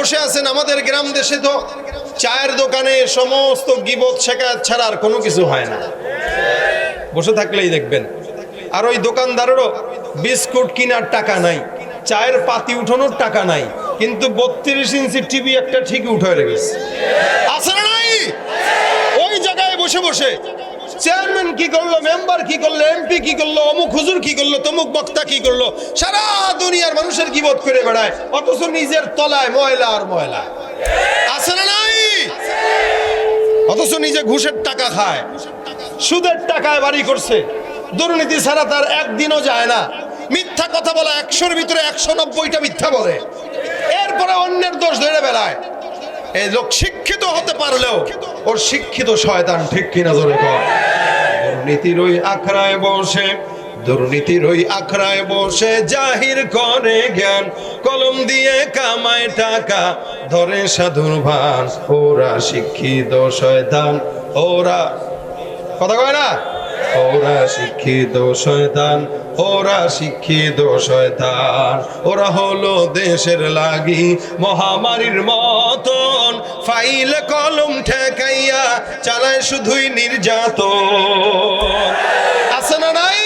বসে আছেন আমাদের গ্রাম দেশে তো চায়ের দোকানে সমস্ত গিবত শেখায় ছাড়া আর কোনো কিছু হয় না। বসে থাকলেই দেখবেন। আর ওই দোকানদারেরও বিস্কুট কেনার টাকা নাই, চায়ের পাতি উঠানোর টাকা নাই, কিন্তু বত্রিশ ইঞ্চি টিভি একটা ঠিকই উঠে রেখেছে। না নাই? ওই জায়গায় বসে বসে চেয়ারম্যান কি করল মেম্বার কি করল এমপি কি করল, অমুক হুজুর কি করল, তমুক বক্তা কি করল, সারা দুনিয়ার মানুষের কি বোধ করে বেড়ায়, অথচ নিজের তলায় ময়লা আর ময়লা। আছে না নাই? অথচ নিজে ঘুষের টাকা খায়, সুদের টাকায় বাড়ি করছে, দুর্নীতি ছাড়া তার একদিনও যায় না। মিথ্যা কথা বলা একশোর ভিতরে একশো নব্বইটা মিথ্যা বলে। এরপরে অন্যের দোষ ধরে বেড়ায়। এই লোক শিক্ষিত হতে পারলেও ওর শিক্ষিত শয়তান ঠিক কিনা জোরে কর দুর্নীতির ওই আখড়ায় বসে দুর্নীতির ওই আখড়ায় বসে জাহির করে জ্ঞান। কলম দিয়ে কামায় টাকা, ধরে সাধুর ভান। ওরা শিক্ষিত শয়তান, ওরা কথা কয় না? ওরা শিক্ষিত শয়তান, ওরা শিক্ষিত শয়তান। ওরা হলো দেশের লাগি মহামারীর মতন। ফাইল কলম ঠেকাইয়া চালায় শুধুই নির্যাতন। আছে না নাই?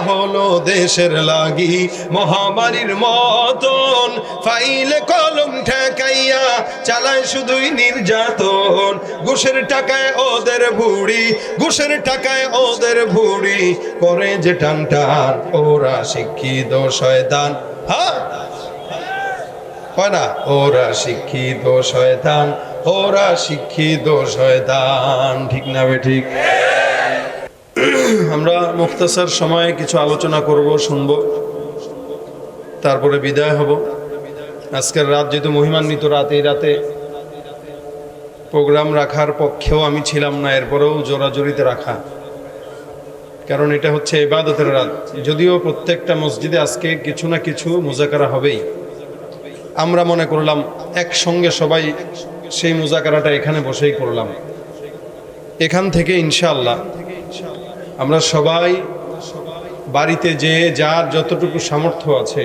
হলো দেশের লাগি মহামারীর মতন। ফাইলে কলম ঠেকাইয়া চালায় শুধুই নির্যাতন। ঘুষের টাকায় ওদের ভুড়ি, ঘুষের টাকায় ওদের ভুড়ি। করে যে টান টান ওরা শিক্ষিত শয়তান। হ্যাঁ না? ওরা শিক্ষিত শয়তান, ওরা শিক্ষিত শয়তান। ঠিক না বে ঠিক? আমরা মুক্তাসার সময়ে কিছু আলোচনা করব, শুনব। তারপরে বিদায় হব। আজকের রাত যেহেতু মহিমান্বিত রাত, এই রাতে প্রোগ্রাম রাখার পক্ষেও আমি ছিলাম না, এরপরেও জোরাজোরিতে রাখা। কারণ এটা হচ্ছে এবাদতের রাত। যদিও প্রত্যেকটা মসজিদে আজকে কিছু না কিছু মোজাকারা হবেই। আমরা মনে করলাম, একসঙ্গে সবাই সেই মোজাকারাটা এখানে বসেই করলাম। এখান থেকে ইনশাআল্লাহ আমরা সবাই বাড়িতে যে যার যতটুকু সামর্থ্য আছে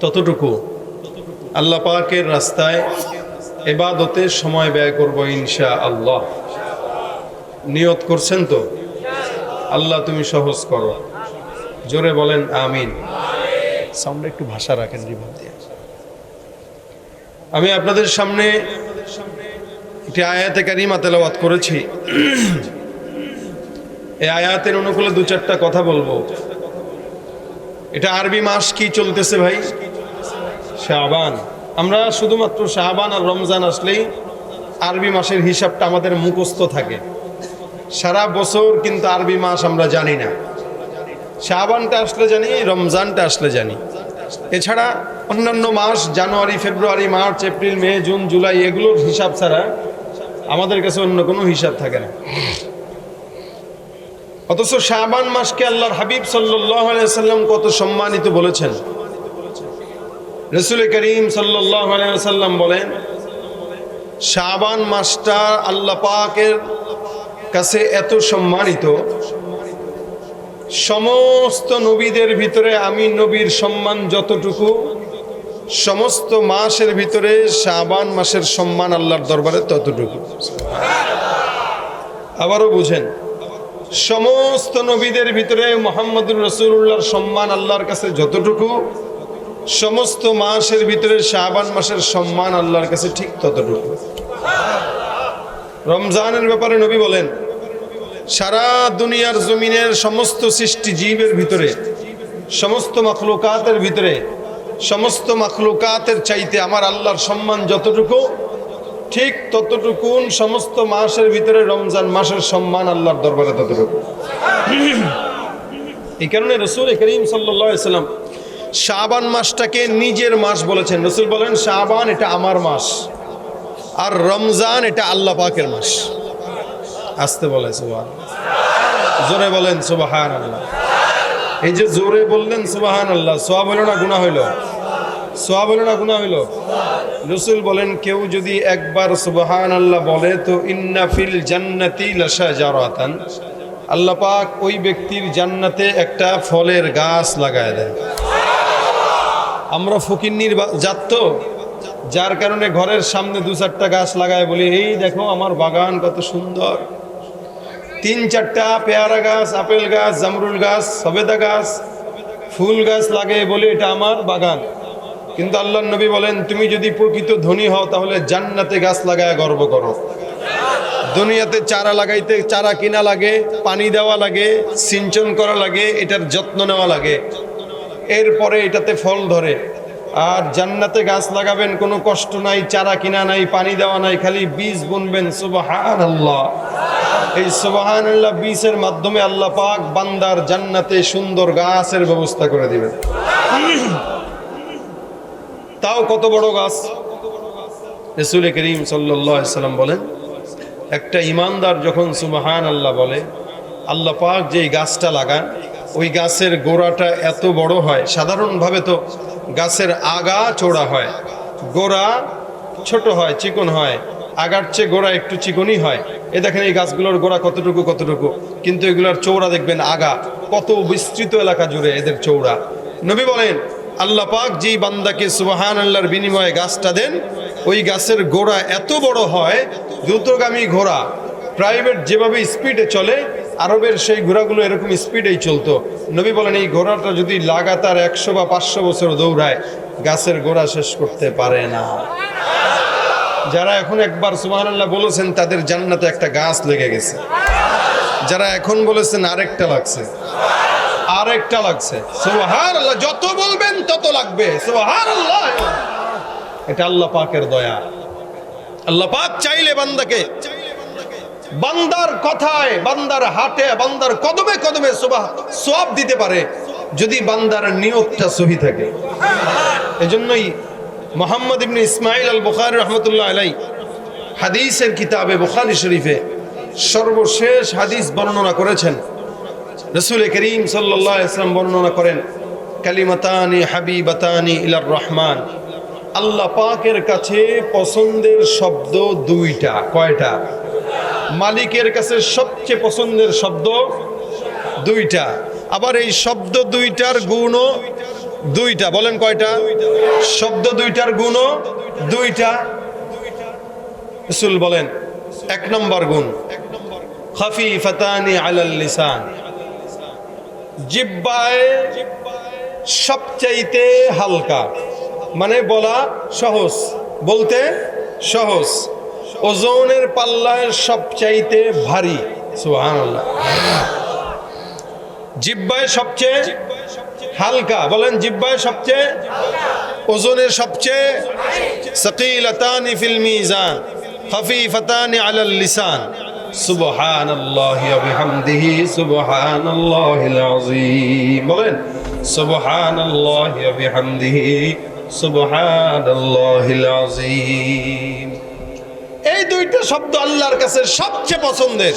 ততটুকু আল্লাহ পাকের রাস্তায় এবাদতে সময় ব্যয় করব ইনশা আল্লাহ নিয়ত করছেন তো? আল্লাহ তুমি সহজ করো। জোরে বলেন আমিন। সাউন্ডে একটু ভাষা রাখেন দিয়ে। আমি আপনাদের সামনে একটি আয়াতে কারিমা তেলাওয়াত করেছি। এই আয়াতের অনুকূলে দু চারটা কথা বলব। এটা আরবি মাস কি চলতেছে ভাই? শাহবান আমরা শুধুমাত্র শাহবান আর রমজান আসলেই আরবি মাসের হিসাবটা আমাদের মুখস্থ থাকে। সারা বছর কিন্তু আরবি মাস আমরা জানি না। শাহবানটা আসলে জানি, রমজানটা আসলে জানি। এছাড়া অন্যান্য মাস, January, February, March, April, May, June, July, এগুলোর হিসাব ছাড়া আমাদের কাছে অন্য কোনো হিসাব থাকে না। অথচ শাহবান মাসকে আল্লাহর হাবিব সাল্লাম কত সম্মানিত বলেছেন। রসুল করিম সাল্লাম বলেন শাহবান মাসটা আল্লাহ পাকের কাছে এত সম্মানিত, সমস্ত নবীদের ভিতরে আমি নবীর সম্মান যতটুকু, সমস্ত মাসের ভিতরে শাহবান মাসের সম্মান আল্লাহর দরবারে ততটুকু। আবারও বুঝেন সমস্ত নবীদের ভিতরে মোহাম্মদুর রসুল্লাহর সম্মান আল্লাহর কাছে যতটুকু, সমস্ত মাসের ভিতরে শাহবান মাসের সম্মান আল্লাহর কাছে ঠিক ততটুকু। রমজানের ব্যাপারে নবী বলেন, সারা দুনিয়ার জমিনের সমস্ত সৃষ্টি জীবের ভিতরে, সমস্ত মখলুকাতের ভিতরে, সমস্ত মখলুকাতের চাইতে আমার আল্লাহর সম্মান যতটুকু ঠিক ততটুকুন সমস্ত মাসের ভিতরে রমজান মাসের সম্মান আল্লাহর দরবারে ততটুকু। এই কারণে রসুল করিম সাল্লাম শাবান মাসটাকে নিজের মাস বলেছেন। রসুল বলেন, শাবান এটা আমার মাস আর রমজান এটা আল্লাহ পাকের মাস। আসতে বলে সুবাহ জোরে বলেন সুবাহান আল্লাহ এই যে জোরে বললেন সুবাহান আল্লাহ সোয়া হইল না গুণা হইল? সোয়া হইল না গুণা হইল? রসুল বলেন, কেউ যদি একবার সুবাহান আল্লাহ বলে, তো ইন্না ফিল জান্নাতি লাসা জারাতান আল্লাহ পাক ওই ব্যক্তির জান্নাতে একটা ফলের গাছ লাগায় দেন। আমরা ফকিন্নির জাত তো, যার কারণে ঘরের সামনে দু চারটা গাছ লাগায় বলি, এই দেখো, আমার বাগান কত সুন্দর। তিন চারটা পেয়ারা গাছ, আপেল গাছ, জামরুল গাছ, সবেদা গাছ, ফুল গাছ লাগে বলে এটা আমার বাগান। কিন্তু আল্লাহ নবী বলেন, তুমি যদি প্রকৃত ধনী হও, তাহলে জান্নাতে গাছ লাগায় গর্ব করো। দুনিয়াতে চারা লাগাইতে, চারা কিনা লাগে, পানি দেওয়া লাগে, সিঞ্চন করা লাগে, এটার যত্ন নেওয়া লাগে। এরপরে এটাতে ফল ধরে। আর জান্নাতে গাছ লাগাবেন, কোনো কষ্ট নাই, চারা কিনা নাই, পানি দেওয়া নাই, খালি বীজ বুনবেন সুবাহান আল্লাহ এই সুবাহান আল্লাহ বীজের মাধ্যমে আল্লাহ পাক বান্দার জান্নাতে সুন্দর গাছের ব্যবস্থা করে দিবেন। তাও কত বড় গাছ? রসুল করিম সাল্লাম বলেন, একটা ইমানদার যখন সুবহান আল্লাহ বলে, আল্লাহ পাক যে গাছটা লাগান, ওই গাছের গোড়াটা এত বড় হয়, সাধারণভাবে তো গাছের আগা চোড়া হয়, গোড়া ছোট হয়, চিকন হয়, আগার চেয়ে গোড়া একটু চিকনই হয়। এ দেখেন এই গাছগুলোর গোড়া কতটুকু কতটুকু? কিন্তু এগুলোর চৌড়া দেখবেন আগা, কত বিস্তৃত এলাকা জুড়ে এদের চৌড়া নবী বলেন আল্লাহ পাক যেই বান্দাকে সুবাহান আল্লাহর বিনিময়ে গাছটা দেন, ওই গাছের গোড়া এত বড় হয়, দ্রুতগামী ঘোড়া প্রাইভেট যেভাবে স্পিডে চলে, আরবের সেই ঘোড়াগুলো এরকম স্পিডেই চলতো। নবী বলেন, এই ঘোড়াটা যদি লাগাতার একশো বা পাঁচশো বছর দৌড়ায়, গাছের গোড়া শেষ করতে পারে না। যারা এখন একবার সুবহানাল্লাহ বলেছেন, তাদের জান্নাতে একটা গাছ লেগে গেছে। যারা এখন বলেছেন, আরেকটা লাগছে। আরেকটা লাগছে। সুবহানাল্লাহ, যত বলবেন তত লাগবে। সুবহানাল্লাহ। এটা আল্লাহ পাকের দয়া। আল্লাহ পাক চাইলে বান্দাকে, বান্দার কথায়, বান্দার হাটে বান্দার কদমে কদমে সব দিতে পারে, যদি বান্দার নিয়তটা সহি থাকে। এজন্যই মোহাম্মদ ইবনে ইসমাইল আল বুখারি রহমতুল্লাহ আলাই হাদিসের কিতাবে, বুখারি শরীফে সর্বশেষ হাদিস বর্ণনা করেছেন। রসুল করিম সাল্লাহ ইসলাম বর্ণনা করেন, কালিমাতানি হাবিবাতানি ইলার রহমান। আল্লাহ পাকের কাছে পছন্দের শব্দ দুইটা, কয়টা? মালিকের কাছে সবচেয়ে পছন্দের শব্দ দুইটা। আবার এই শব্দ দুইটার গুণও দুইটা। বলেন কয়টা? শব্দ দুইটার গুণও দুইটা। রসুল বলেন, এক নম্বর গুণ খাফি ফাতানি আলাল লিসান। জিব্বায় সবচাইতে হালকা মানে বলা সহজ, বলতে সহজ। ওজনের পাল্লায় সবচাইতে ভারী জিব্বায় সবচেয়ে হালকা, বলেন জিব্বায় সবচেয়ে ওজনের সবচেয়ে সাকিলাতানি ফিল মিজান, খাফিফাতানি আলাল লিসান। সুবহানাল্লাহি ওয়া বিহামদিহি সুবহানাল্লাহিল আযীম। বলেন ওয়া বিহামদিহি সুবহানাল্লাহিল আযীম। এই দুইটা শব্দ আল্লাহর কাছে সবচেয়ে পছন্দের।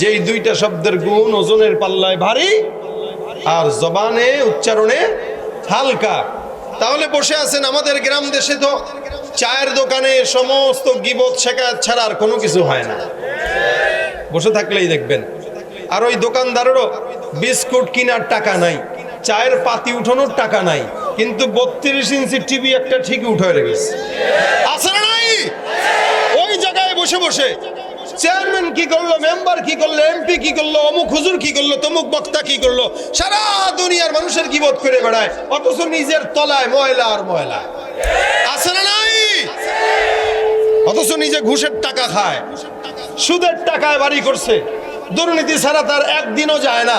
যেই দুইটা শব্দের গুণ ওজনের পাল্লায় ভারী আর জবানে, উচ্চারণে হালকা। তাহলে বসে আছেন আমাদের গ্রাম দেশে তো চায়ের দোকানে সমস্ত গিবত শেখায় ছাড়া আর কোনো কিছু হয় না। বসে থাকলেই দেখবেন। আর ওই দোকানদারেরও বিস্কুট কেনার টাকা নাই, চায়ের পাতি উঠানোর টাকা নাই, কিন্তু বত্রিশ ইঞ্চি টিভি একটা ঠিকই উঠে রেখেছে। আছে নাই? ওই জায়গায় বসে বসে চেয়ারম্যান কি করল, মেম্বার কি করল, এমপি কি করল, অমুক হুজুর কি করল, তমুক বক্তা কি করল, সারা দুনিয়ার মানুষের গিবত করে বেড়ায়, অথচ নিজের তলায় ময়লা আর ময়লা। আছে নাই? অথচ নিজে ঘুষের টাকা খায়। সুদের টাকায় বাড়ি করছে। দুর্নীতি ছাড়া তার একদিনও যায় না।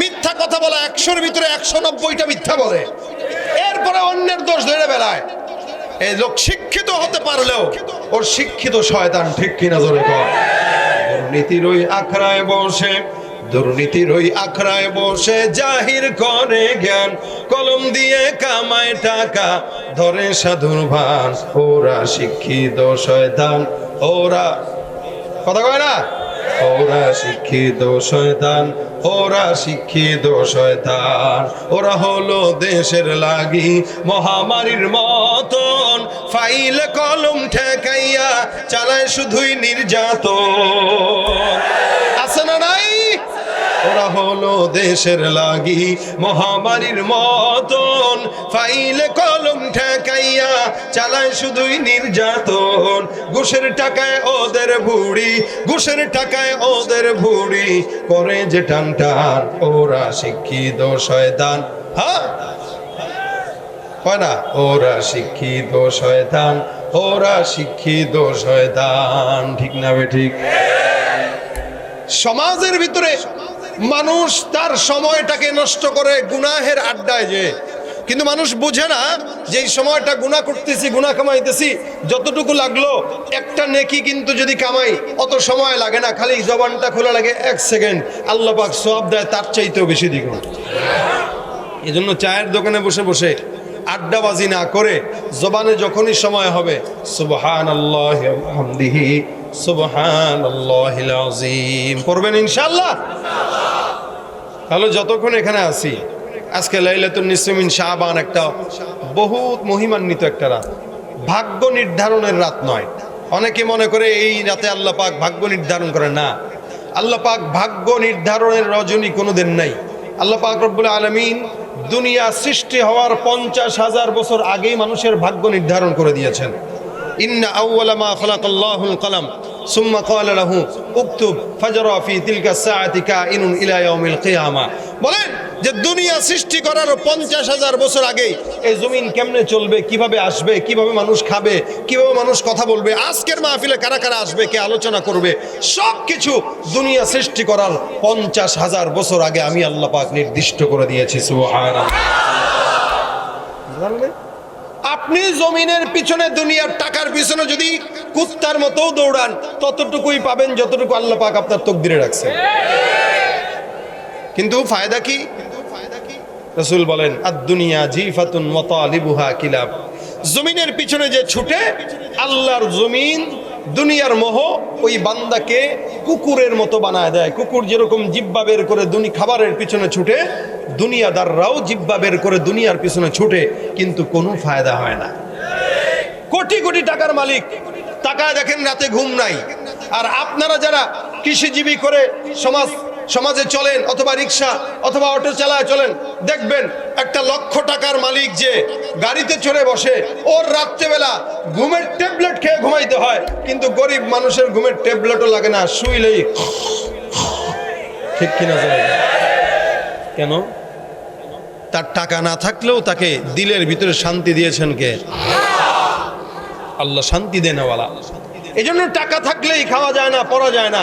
মিথ্যা কথা বলা একশোর ভিতরে একশো নব্বইটা মিথ্যা বলে। এরপরে অন্যের দোষ ধরে বেড়ায়। এই লোক শিক্ষিত হতে পারলেও ওর শিক্ষিত শয়তান ঠিক কিনা কর দুর্নীতির ওই আখড়ায় বসে, দুর্নীতির ওই আখড়ায় বসে জাহির করে জ্ঞান। কলম দিয়ে কামায় টাকা, ধরে সাধুর ভান। ওরা শিক্ষিত শয়তান, ওরা কথা কয় না? ওরা শিক্ষিত শয়তান, ওরা শিক্ষিত শয়তান। ওরা হলো দেশের লাগি মহামারীর মতন। ফাইল কলম ঠেকাইয়া চালায় শুধুই নির্যাতন। আছে না নাই? ওরা হলো দেশের লাগি মহামারীর মতন। ফাইল কলম ঠেকাইয়া চালায় শুধুই নির্যাতন। ঘুষের টাকায় ওদের ভুড়ি, ঘুষের টাকায় ওদের ভুড়ি। করে যে টান টান ওরা শিক্ষিত শয়তান। হ্যাঁ? না? ওরা শিক্ষিত শয়তান, ওরা শিক্ষিত শয়তান। ঠিক না ঠিক? সমাজের ভিতরে মানুষ তার সময়টাকে নষ্ট করে গুনাহের আড্ডায় যে কিন্তু মানুষ বুঝে না যে এই সময়টা গুণা করতেছি গুণা কামাইতেছি, যতটুকু লাগল, একটা নেকি কিন্তু যদি কামাই, অত সময় লাগে না, খালি জবানটা খোলা লাগে, এক সেকেন্ড, আল্লাহ পাক সব দেয়, তার চাইতেও বেশি দ্বিগুণ এই জন্য চায়ের দোকানে বসে বসে আড্ডাবাজি না করে জবানে যখনই সময় হবে পড়বেন ইনশাআল্লাহ? তাহলে যতক্ষণ এখানে আছি আজকে লাইলাতুন নিসমিন শাহবান একটা বহুত মহিমান্বিত একটা রাত। ভাগ্য নির্ধারণের রাত নয়। অনেকে মনে করে এই রাতে আল্লাহ পাক ভাগ্য নির্ধারণ করে। না, আল্লাহ পাক ভাগ্য নির্ধারণের রজনী কোনো দিন নাই। আল্লাহ পাক রব্বুল আলমিন দুনিয়া সৃষ্টি হওয়ার পঞ্চাশ হাজার বছর আগেই মানুষের ভাগ্য নির্ধারণ করে দিয়েছেন। ইন্না আউওয়ালা মা খালাকাল্লাহুল কলাম, সুম্মা ক্বালা লাহু, উকতুব ফি তিলকা সাআতি কাইনুন ইলা ইয়াউমিল বলেন যে দুনিয়া সৃষ্টি করার পঞ্চাশ হাজার বছর আগেই এই জমিন কেমনে চলবে, কীভাবে আসবে, কীভাবে মানুষ খাবে, কীভাবে মানুষ কথা বলবে, আজকের মাহফিলে কারা কারা আসবে, কে আলোচনা করবে সব কিছু দুনিয়া সৃষ্টি করার পঞ্চাশ হাজার বছর আগে আমি আল্লাহ পাক নির্দিষ্ট করে দিয়েছি আপনি জমিনের পিছনে দুনিয়ার টাকার পিছনে যদি কুত্তার মতো দৌড়ান, ততটুকুই পাবেন, যতটুকু আল্লাহ পাক আপনার তকদিরে রাখছেন। কিন্তু ফায়দা কি? রসুল বলেন আদ দুনিয়া জিফাতুন মতালিবুহা কিলাব। জমিনের পিছনে যে ছুটে আল্লাহর জমিন দুনিয়ার মোহ ওই বান্দাকে কুকুরের মতো বানায় দেয়। কুকুর যেরকম জিব্বা বের করে দুনি খাবারের পিছনে ছুটে দুনিয়াদাররাও জিব্বা বের করে দুনিয়ার পিছনে ছুটে কিন্তু কোনো ফায়দা হয় না। কোটি কোটি টাকার মালিক টাকা দেখেন রাতে ঘুম নাই। আর আপনারা যারা কৃষিজীবী করে সমাজ সমাজে চলেন অথবা রিক্সা অথবা অটো চালায় চলেন দেখবেন একটা লক্ষ টাকার মালিক যে গাড়িতে চড়ে বসে ওর রাত্রেবেলা ঘুমের ট্যাবলেট খেয়ে ঘুমাইতে হয় কিন্তু গরিব মানুষের ঘুমের ট্যাবলেটও লাগে না শুইলেই ঠিক কিনা জানেন? কেন? তার টাকা না থাকলেও তাকে দিলের ভিতরে শান্তি দিয়েছেন কে? আল্লাহ শান্তি দেন ওয়ালা এই জন্য টাকা থাকলেই খাওয়া যায় না পড়া যায় না।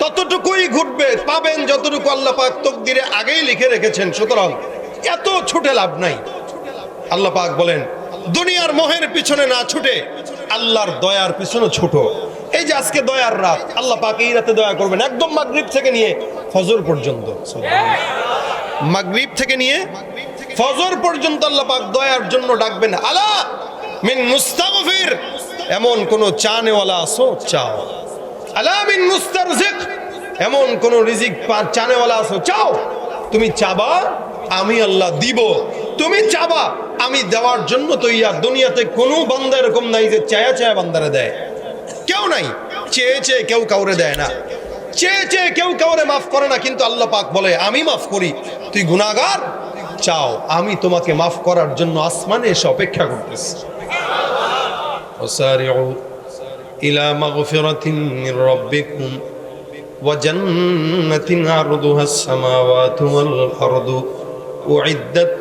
ততটুকুই ঘুরবে পাবেন যতটুকু আল্লাহ পাক তকদিরে আগেই লিখে রেখেছেন। সুতরাং এত ছুটে লাভ নাই। আল্লাহ পাক বলেন, দুনিয়ার মোহের পিছনে না ছুটে আল্লাহর দয়ার পিছনে ছোট। এই যে আজকে দয়ার রাত, আল্লাহ পাক এই রাতে দয়া করবেন, একদম মাগরিব থেকে নিয়ে ফজর পর্যন্ত। মাগরিব থেকে নিয়ে ফজর পর্যন্ত আল্লাহ পাক দয়ার জন্য ডাকবেন, আলা মিন মুস্তাগফির, এমন কোন চানেওয়ালা আসো চাও। আলামিন মুস্তারজিক, এমন কোন রিজিক চানেওয়ালা আছো, চাও। তুমি চাবা, আমি আল্লাহ দিব। তুমি চাবা, আমি দেওয়ার জন্য তৈয়ার। দুনিয়াতে কোনো বান্দা এরকম নাই যে চায়া চায়া বান্দারে দেয়। কেউ নাই। চেয়ে চেয়ে কেউ কাউরে দেয় না। চেয়ে চেয়ে কেউ কাউরে মাফ করে না, কিন্তু আল্লাহ পাক বলে, আমি মাফ করি। তুই গুণাগার চাও, আমি তোমাকে মাফ করার জন্য আসমানে এসে অপেক্ষা করতেছি। إلى مغفرة من ربكم وجنة عرضها السماوات والأرض أعدت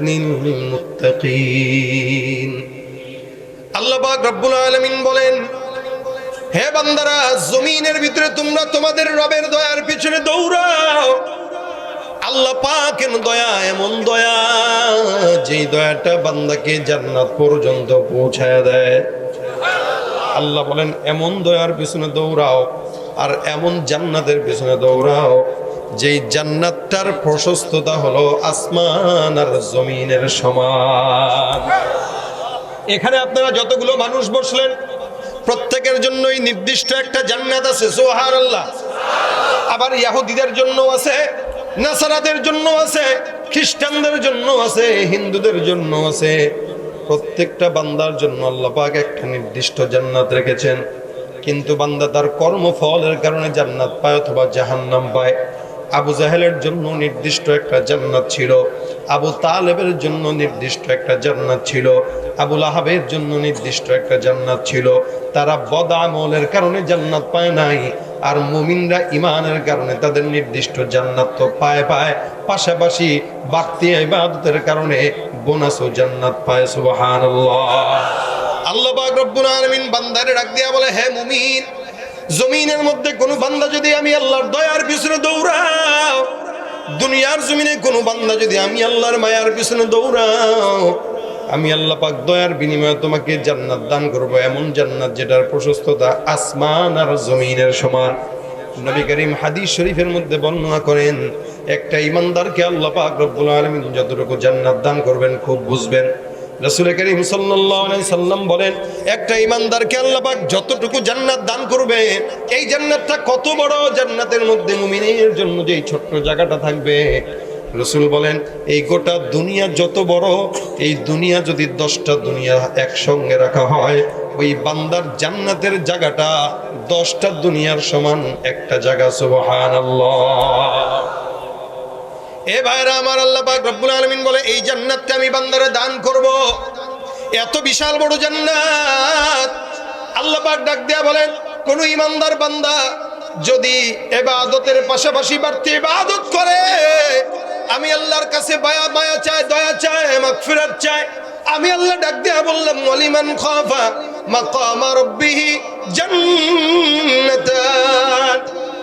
للمتقين আল্লাহ পাক রব্বুল আলামিন বলেন হে বান্দারা জমিনের ভিতরে তোমরা তোমাদের রবের দয়ার পিছনে দৌড়াও আল্লাহ পাকের দয়া এমন দয়া যেই দয়াটা বান্দাকে জান্নাত পর্যন্ত পৌঁছায় দেয় আল্লাহ বলেন, এমন দয়ার পিছনে দৌড়াও আর এমন জান্নাতের পিছনে দৌড়াও, যেই জান্নাতটার প্রশস্ততা হলো আসমান আর জমিনের সমান। এখানে আপনারা যতগুলো মানুষ বসলেন, প্রত্যেকের জন্যই নির্দিষ্ট একটা জান্নাত আছে সোহার আল্লাহ আবার ইয়াহুদিদের জন্য আছে, নাসারাদের জন্য আছে, খ্রিস্টানদের জন্য আছে, হিন্দুদের জন্য আছে। প্রত্যেকটা বান্দার জন্য আল্লাহ পাক একটা নির্দিষ্ট জান্নাত রেখেছেন। কিন্তু বান্দা তার কর্মফলের কারণে জান্নাত পায় অথবা জাহান্নাম পায়। আবু জাহেলের জন্য নির্দিষ্ট একটা জান্নাত ছিল। আবু তালেবের জন্য নির্দিষ্ট একটা জান্নাত ছিল। আবুল আহাবের জন্য নির্দিষ্ট একটা জান্নাত ছিল। তারা বদ আমলের কারণে জান্নাত পায় নাই। আর মুমিনরা ইমানের কারণে তাদের নির্দিষ্ট জান্নাত তো পায় পায়। পাশাপাশি বাড়তি ইবাদতের কারণে বোনাস ও জান্নাত পায়, সুবহানাল্লাহ। আল্লাহ পাক রব্বুল আলামিন বান্দারে ডাক দিয়া বলে, হে মুমিন, জমিনের মধ্যে কোনো বান্দা যদি আমি আল্লাহর দয়ার পিছনে দৌড়াও, দুনিয়ার জমিনে কোনো বান্দা যদি আমি আল্লাহর মায়ার পিছনে দৌড়াও, আমি আল্লাহ পাক দয়ার বিনিময়ে তোমাকে জান্নাত দান করব। এমন জান্নাত যেটার প্রশস্ততা আসমান আর জমিনের সমান। নবী করিম হাদিস শরীফের মধ্যে বর্ণনা করেন, একটা ইমানদারকে আল্লাহ পাক রব্বুল আলামিন যতটুকু জান্নাত দান করবেন, খুব বুঝবেন। রসুল করিম সাল্লাম বলেন, একটা ইমানদারকে আল্লাহ পাক যতটুকু জান্নাত দান করবে, এই জান্নাতটা কত বড় জান্নাতের মধ্যে মুমিনের জন্য যেই ছোট্ট জায়গাটা থাকবে। রসুল বলেন, এই গোটা দুনিয়া যত বড়, এই দুনিয়া যদি দশটা দুনিয়া একসঙ্গে রাখা হয়, ওই বান্দার জান্নাতের জায়গাটা দশটা দুনিয়ার সমান, একটা জায়গা সুবহান এ ভাইরা আমার আল্লাহ রব্বুল আলামিন বলে, এই জান্নাতকে আমি বান্দারে দান করব। এত বিশাল বড় জান্নাত। আল্লাহ পাক ডাক দিয়া বলেন, কোন ইমানদার বান্দা যদি এবাদতের পাশাপাশি বাড়তি ইবাদত করে, আমি আল্লাহর কাছে বায়া মায়া চাই, দয়া চাই, মাগফিরাত চাই আমি আল্লাহ ডাক দিয়া বললাম ওয়ালিমান খাফা মাকামা রাব্বিহি জান্নাতান।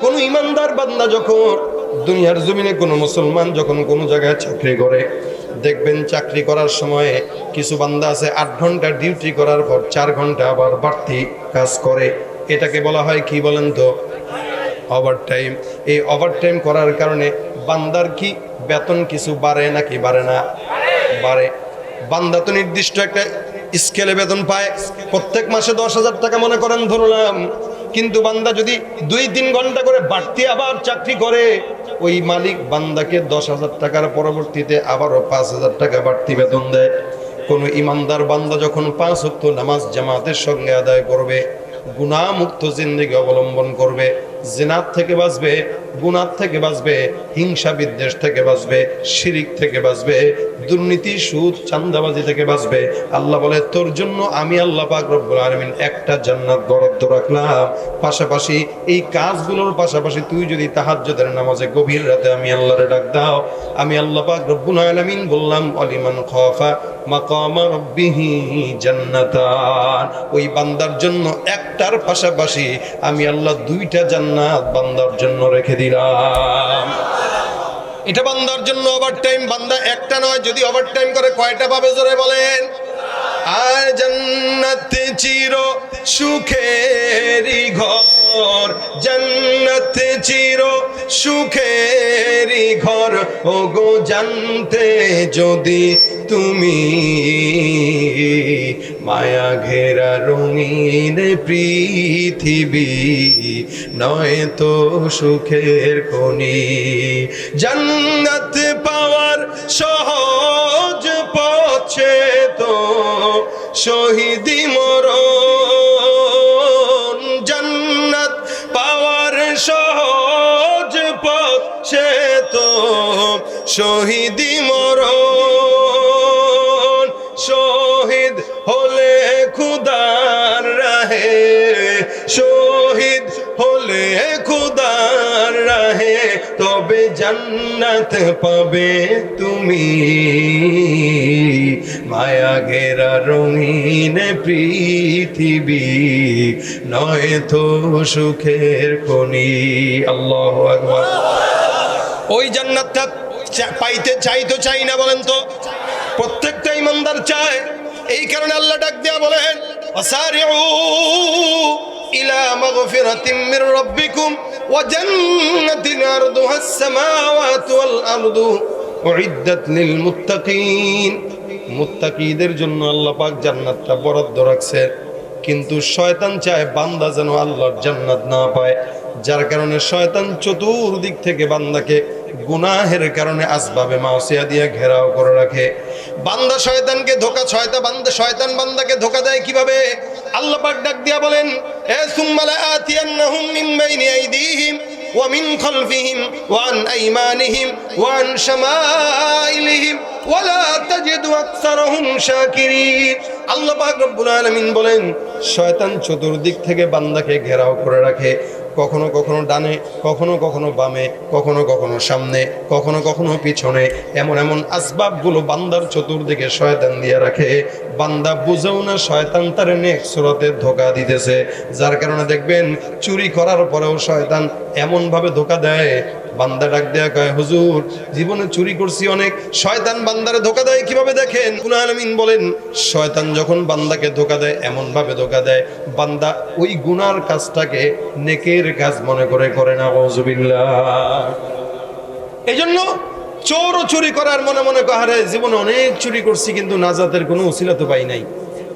কোন ইমানদার বান্দা যখন দুনিয়ার জমিনে, কোনো মুসলমান যখন কোনো জায়গায় চাকরি করে, দেখবেন চাকরি করার সময়ে কিছু বান্দা আছে, আট ঘণ্টা ডিউটি করার পর চার ঘণ্টা আবার বাড়তি কাজ করে। এটাকে বলা হয় কি বলেন তো? ওভার টাইম এই ওভার টাইম করার কারণে বান্দার কি বেতন কিছু বাড়ে নাকি বাড়ে না? বাড়ে। বান্দা তো নির্দিষ্ট একটা স্কেলে বেতন পায়। প্রত্যেক মাসে দশ হাজার টাকা মনে করেন, ধরলাম। কিন্তু বান্দা যদি দুই তিন ঘণ্টা করে বাড়তি আবার চাকরি করে, ওই মালিক বান্দাকে দশ হাজার টাকার পরবর্তীতে আবারও পাঁচ হাজার টাকা বাড়তি বেতন দেয়। কোনো ইমানদার বান্দা যখন পাঁচ হক্ত নামাজ জামাতের সঙ্গে আদায় করবে গুণামুক্ত জিন্দিগি অবলম্বন করবে জেনার থেকে বাঁচবে গুনার থেকে বাঁচবে, হিংসা বিদ্বেষ থেকে বাঁচবে, শিরিক থেকে বাঁচবে, দুর্নীতি, সুদ চান্দাবাজি থেকে বাঁচবে। আল্লাহ বলে, তোর জন্য আমি আল্লাহ পাক রব্বুল আলামিন একটা জান্নাত বরাদ্দ রাখলাম। পাশাপাশি এই কাজগুলোর পাশাপাশি তুই যদি তাহাজ্জুদের নামাজে গভীর রাতে আমি আল্লাহরে ডাক দাও, আমি আল্লাহ পাক আলামিন বললাম, অলিমান খাফা ওই বান্দার জন্য একটার পাশাপাশি আমি আল্লাহ দুইটা জান্নাত বান্দার জন্য রেখে দিলাম। এটা বান্দার জন্য ওভার টাইম বান্দা একটা নয়, যদি ওভার টাইম করে কয়টা পাবে জোরে বলেন? আর জান্নাতে চির সুখেরি ঘর। জান্নাতে চির সুখেরি ঘর। ও গো জানতে যদি তুমি মায়া ঘেরা রঙিন পৃথিবী, নয় তো সুখের খনি। জান্নাত পাওয়ার সহজ পথে তো শহীদি মরণ শহীদি মরণ, শহীদ হলে খুদার রাহে, শহীদ হলে খুদার রাহে, তবে জান্নাত পাবে তুমি। মায়া ঘেরা রঙিন পৃথিবী, নয় তো সুখের খনি। আল্লাহ ওই জান্নাতটা পাইতে চাই তো চাই না বলেন তো? প্রত্যেকটা ইমানদার চায়। এই কারণে আল্লাহ ডাক দেয়া বলেন জন্য আল্লাহ জান্নাতটা বরাদ্দ রাখছে। কিন্তু শয়তান চায় বান্দা যেন আল্লাহর জান্নাত না পায়। যার কারণে শয়তান চতুর্দিক থেকে বান্দাকে গুনাহের কারণে আসবাবে মাওসিয়া দিয়ে ঘেরাও করে রাখে। বান্দা শয়তানকে ধোকা ছয়তা বান্দা, শয়তান বান্দাকে ধোকা দেয় কীভাবে? আল্লাহ পাক ডাক দিয়া বলেন, এ সুম্মালা আতিয়ান্নাহুম মিন বাইনি আইদিহিম ওয়া মিন খালফিহিম ওয়া আন আইমানিহিম ওয়া আন শামাইলিহিম ওয়ালা তাজিদু আকসারহুম শাকিরিন। আল্লাহ পাক রব্বুল আলামিন বলেন, শয়তান চতুর্দিক থেকে বান্দাকে ঘেরাও করে রাখে। কখনো কখনো ডানে, কখনো কখনো বামে, কখনো কখনো সামনে, কখনো কখনো পিছনে, এমন এমন আসবাবগুলো বান্দার চতুর্দিকে শয়তান দিয়ে রাখে। বান্দা বুঝেও না শয়তান তার নেক সুরতে ধোকা দিতেছে। যার কারণে দেখবেন, চুরি করার পরেও শয়তান এমনভাবে ধোকা দেয় বান্দা ডাক দেয়া কয়, হুজুর, জীবনে চুরি করছি অনেক। শয়তান বান্দারে ধোকা দেয়, কীভাবে দেখেন? কুল আলমিন বলেন, শয়তান যখন বান্দাকে ধোকা দেয় এমন ভাবে ধোকা দেয়, বান্দা ওই গুনার কাজটাকে নেকের কাজ মনে করে করে না ওজুবিল্লাহ এই জন্য চোর চুরি করার মনে মনে কাহারে জীবনে অনেক চুরি করছি, কিন্তু নাজাতের কোনো উসিলা তো পাই নাই।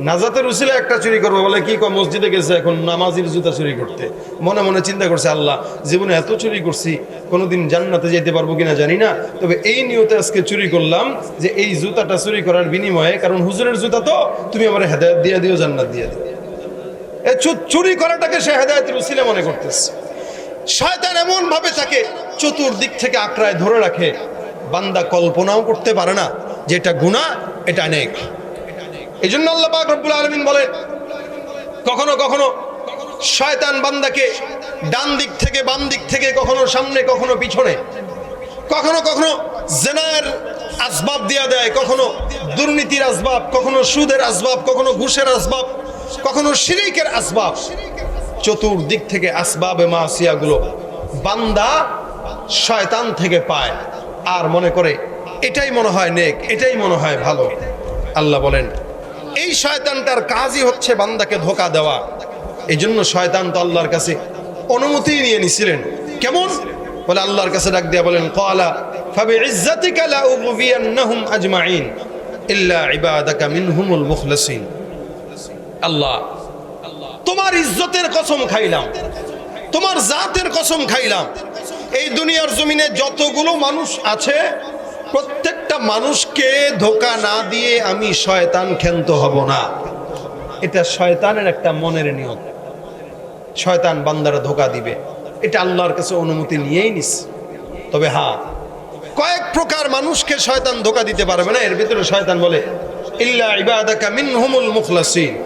নাজাতের উসিলা একটা চুরি করব, বলে কি কয়, মসজিদে গেছে, এখন নামাজির জুতা চুরি করতে। মনে মনে চিন্তা করছে, আল্লাহ, জীবনে এত চুরি করছি, কোনোদিন জান্নাতে যেতে পারব কিনা জানি না। তবে এই নিয়তে আজকে চুরি করলাম যে এই জুতাটা চুরি করার বিনিময়ে, কারণ হুজুরের জুতা তো, তুমি আমার হেদায়ত দিয়ে দিও, জান্নাত দিয়ে দিও। এ চুরি করাটাকে সে হেদায়তের উসিলা মনে করতেছে। শয়তান এমন ভাবে তাকে চতুর্দিক থেকে আঁকড়ায় ধরে রাখে, বান্দা কল্পনাও করতে পারে না যে এটা গুণা এটা নেক এই জন্য আল্লাহ রব্বুল আলমিন বলে, কখনো কখনো শয়তান বান্দাকে ডান দিক থেকে বাম দিক থেকে কখনো সামনে, কখনো পিছনে, কখনো কখনো জেনার আসবাব দিয়া দেয়, কখনো দুর্নীতির আসবাব, কখনো সুদের আসবাব, কখনো ঘুষের আসবাব, কখনো শিরিকের আসবাব। চতুর্দিক থেকে আসবাবে মাসিয়াগুলো বান্দা শয়তান থেকে পায় আর মনে করে, এটাই মনে হয় নেক, এটাই মনে হয় ভালো। আল্লাহ বলেন এই শয়তানটার কাজই হচ্ছে বান্দাকে ধোকা দেওয়া। এই জন্য শয়তান তো আল্লাহর কাছে অনুমতি নিয়ে নিছিলেন। কেমন? বলে আল্লাহর কাছে ডাক দিয়া বলেন কলা ফাবি ইজ্জাতিকা লা উগবিয়ান্নাহুম আজমাইন ইল্লা ইবাদাকা মিনহুমুল মুখলাসিন। আল্লাহ, তোমার ইজ্জতের কসম খাইলাম। তোমার জাতের কসম খাইলাম। এই দুনিয়ার জমিনে যতগুলো মানুষ আছে প্রত্যেকটা মানুষকে ধোকা না দিয়ে আমি শয়তান ক্ষান্ত হব না। এটা শয়তানের একটা মনের নিয়ত শয়তান বান্দারা ধোকা দিবে। এটা আল্লাহর কাছে অনুমতি নিয়েই নিস। তবে হ্যাঁ কয়েক প্রকার মানুষকে শয়তান ধোকা দিতে পারবে না। এর ভিতরে শয়তান বলে, ইল্লা ইবাদাকা মিনহুমুল মুখলাসিন।